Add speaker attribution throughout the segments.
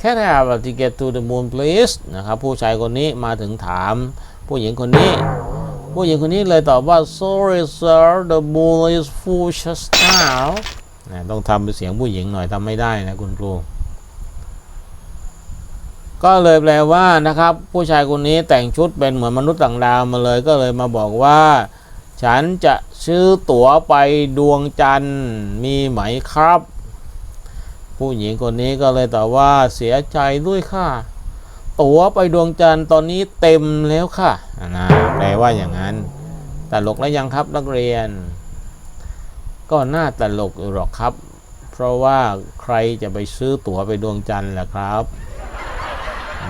Speaker 1: Can I have a ticket to the moon please นะครับผู้ชายคนนี้มาถึงถาม ผู้หญิงคนนี้ ผู้หญิงคนนี้เลยตอบว่า sorry sir the moon is full just now นะต้องทำเป็นเสียงผู้หญิงหน่อยทำไม่ได้นะคุณครูก็เลยแปลว่านะครับ ผู้ชายคนนี้แต่งชุดเป็นเหมือนมนุษย์ต่างดาวมาเลยก็เลยมาบอกว่า ฉันจะซื้อตั๋วไปดวงจันทร์มีไหมครับ ผู้หญิงคนนี้ก็เลยตอบว่าเสียใจด้วยค่ะ ตั๋วไปดวงจันทร์ตอนนี้เต็มแล้วค่ะนะแปลว่าอย่างนั้นตลกแล้วยังครับนักเรียน ก็น่าตลกหรอกครับ เพราะว่าใครจะไปซื้อตั๋วไปดวงจันทร์ล่ะครับ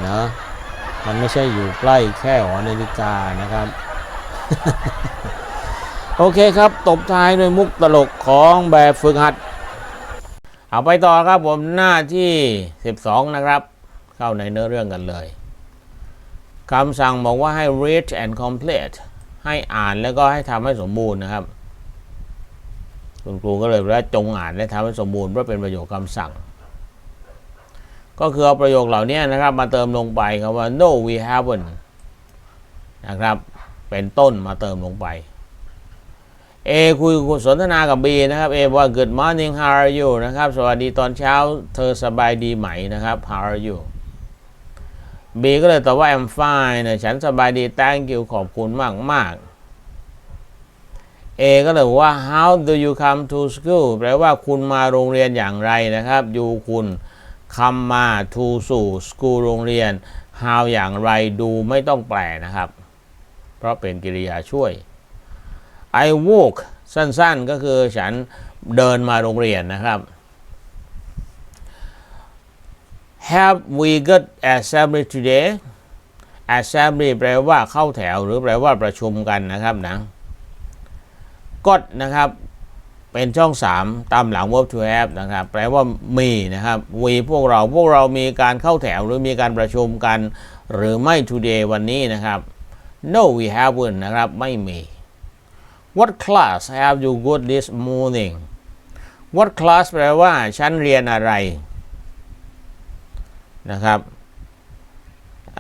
Speaker 1: นะมันไม่ใช่อยู่ใกล้แค่หอนาฬิกานะครับ โอเคครับ ตบท้ายด้วยมุกตลกของแบบฝึกหัด เอาไปต่อครับผมหน้าที่ 12 นะครับ เข้าในเนื้อเรื่องกันเลยคำสั่งบอกว่าให้ read and complete ให้อ่านแล้วก็ให้ทำให้สมบูรณ์นะครับ คุณครูก็เลยว่าจงอ่านและทำให้สมบูรณ์เพราะเป็นประโยคคำสั่ง ก็คือเอาประโยคเหล่านี้นะครับ มาเติมลงไปคำว่า no we haven't นะครับ เป็นต้นมาเติมลงไป A คุยสนทนากับ B นะครับ A บอกว่า Good morning how are you นะครับ สวัสดีตอนเช้าเธอสบายดีไหมนะครับ How are you B ก็เลยตอบว่า I'm fine นะฉันสบายดี thank you ขอบคุณมากมาก A ก็เลยว่า How do you come to school แปลว่าคุณมาโรงเรียนอย่างไรนะครับ you คุณ come มา to สู่ school โรงเรียน how อย่างไรดูไม่ต้องแปลนะครับ เพราะเป็นกริยาช่วย I walk สั้นๆ ก็คือฉันเดินมาโรงเรียนนะครับ Have we got assembly today assembly แปลว่าเข้าแถว หรือแปลว่าประชุมกันนะครับนะ got นะครับเป็นช่อง 3 ตามหลัง verb to have นะครับ แปลว่ามีนะครับ we พวกเราพวกเรามีการเข้าแถวหรือมีการประชุมกัน หรือไม่ today วันนี้นะครับ no we haven't นะครับ ไม่มี What class have you got this morning What class แปลว่าฉันเรียนอะไรนะครับ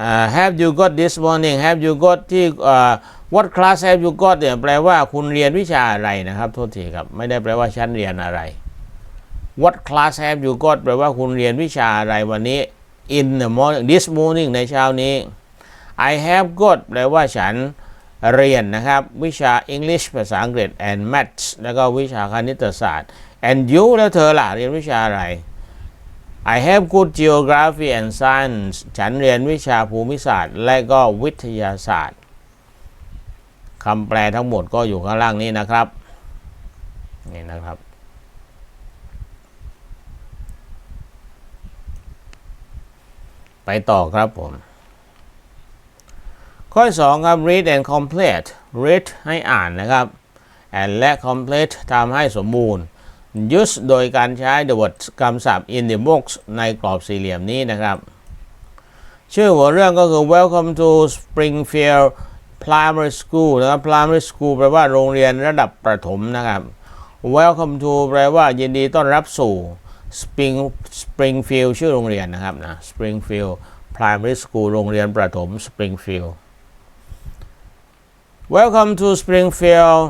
Speaker 1: uh, Have you got this morning Have you got ที่ uh, What class have you got เนี่ยแปลว่าคุณเรียนวิชาอะไรนะครับโทษทีครับ ไม่ได้แปลว่าฉันเรียนอะไร What class have you got แปลว่าคุณเรียนวิชาอะไรวันนี้ In the morning this morning ในเช้านี้ I have got แปลว่าฉัน เรียนนะครับ วิชา English ภาษาอังกฤษ and Maths แล้วก็วิชาคณิตศาสตร์ and you แล้วเธอล่ะเรียนวิชาอะไร I have good geography and science ฉันเรียนวิชาภูมิศาสตร์ และก็วิทยาศาสตร์คำแปลทั้งหมดก็อยู่ข้างล่างนี้นะครับ นี่นะครับ ไปต่อครับผม ข้อ2ครับ read and complete read ให้อ่านนะครับ and และ complete ทำให้สมบูรณ์ use โดยการใช้ the word คำศัพท์ in the box ในกรอบสี่เหลี่ยมนี้นะครับ ชื่อหัวเรื่องก็คือ welcome to Springfield Primary School นะครับ Primary School แปลว่าโรงเรียนระดับประถมนะครับ welcome to แปลว่ายินดีต้อนรับสู่ Spring Springfield ชื่อโรงเรียนนะครับนะ Springfield Primary School โรงเรียนประถม Springfield Welcome to Springfield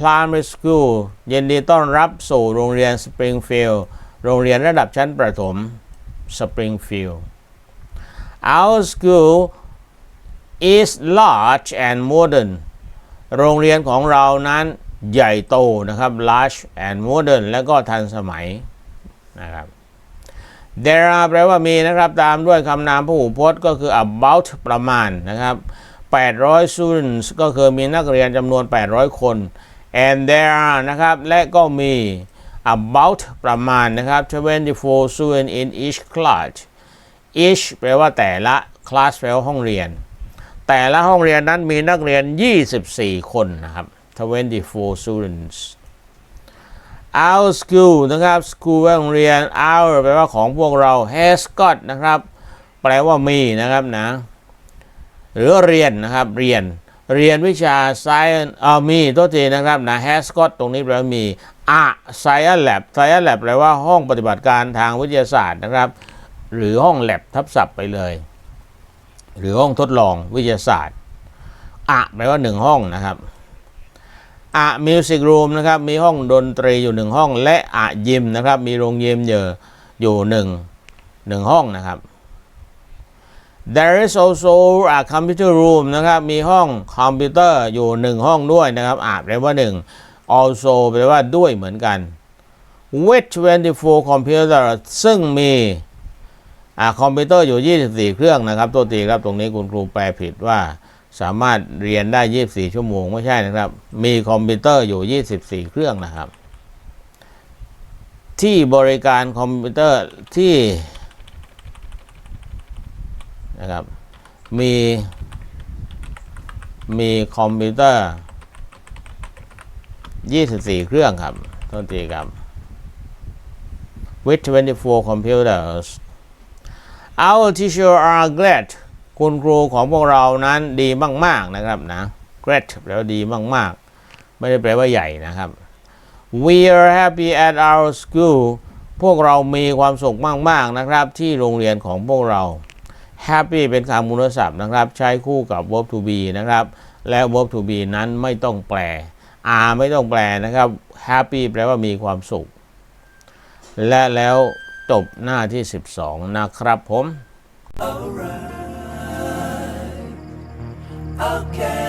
Speaker 1: Primary School ยินดีต้อนรับสู่โรงเรียน Springfield โรงเรียนระดับชั้นประถม Springfield Our school is large and modern โรงเรียนของเรานั้นใหญ่โตนะครับ large and modern แล้วก็ทันสมัยนะครับ there are แปลว่ามีนะครับ ตามด้วยคำนามพหูพจน์ก็คือ about ประมาณนะครับ 800 students ก็คือมีนักเรียนจำนวน 800 คน and there are นะครับและก็มี about ประมาณนะครับ24 students in each class each แปลว่าแต่ละ class แปลว่าห้องเรียน แต่ละห้องเรียนนั้นมีนักเรียน 24 คนนะครับ24 students our school นะครับ school แปลว่าโรงเรียน our แปลว่าของพวกเรา has got นะครับ แปลว่ามีนะครับนะ หรือเรียนนะครับเรียนเรียนวิชา science เอ่อมีตัวทีนะครับนะ has got ตรงนี้แปลว่ามี a science lab science lab แปลว่าห้องปฏิบัติการทางวิทยาศาสตร์นะครับ หรือห้องแลบทับศัพท์ไปเลย หรือห้องทดลองวิทยาศาสตร์อะแปลว่าหนึ่งห้องนะครับอะมิวสิกรูมนะครับมีห้องดนตรีอยู่หนึ่งห้อง และอะยิมนะครับมีโรงยิมเยอะอยู่หนึ่งหนึ่งห้องนะครับ There is also a computer room นะครับ มีห้องคอมพิวเตอร์อยู่หนึ่งห้องด้วยนะครับอ่าแปลว่าหนึ่ง also แปลว่าด้วยเหมือนกัน with 24 computer ซึ่งมีอคอมพิวเตอร์อยู่ 24 เครื่องนะครับ ตัวตีครับ ตรงนี้คุณครูแปลผิดว่าสามารถเรียนได้ 24 ชั่วโมง ไม่ใช่นะครับ มีคอมพิวเตอร์อยู่ 24 เครื่องนะครับ ที่บริการคอมพิวเตอร์ที่ นะครับ มีมีคอมพิวเตอร์ 24 เครื่องครับโทษทีครับ with 24 computers our teacher are glad คุณครูของพวกเรานั้นดีมาก ๆ นะครับนะ great แปลว่าดีมาก ๆ ไม่ได้แปลว่าใหญ่นะครับ we are happy at our school พวกเรามีความสุขมาก ๆ นะครับ ที่โรงเรียนของพวกเรา happy เป็นคำมูลศัพท์นะครับ ใช้คู่กับ verb to be นะครับ และ verb to be นั้นไม่ต้องแปล are ไม่ต้องแปลนะครับ happy แปลว่ามีความสุข และแล้วจบหน้าที่ 12 นะครับผม
Speaker 2: Alright. Okay.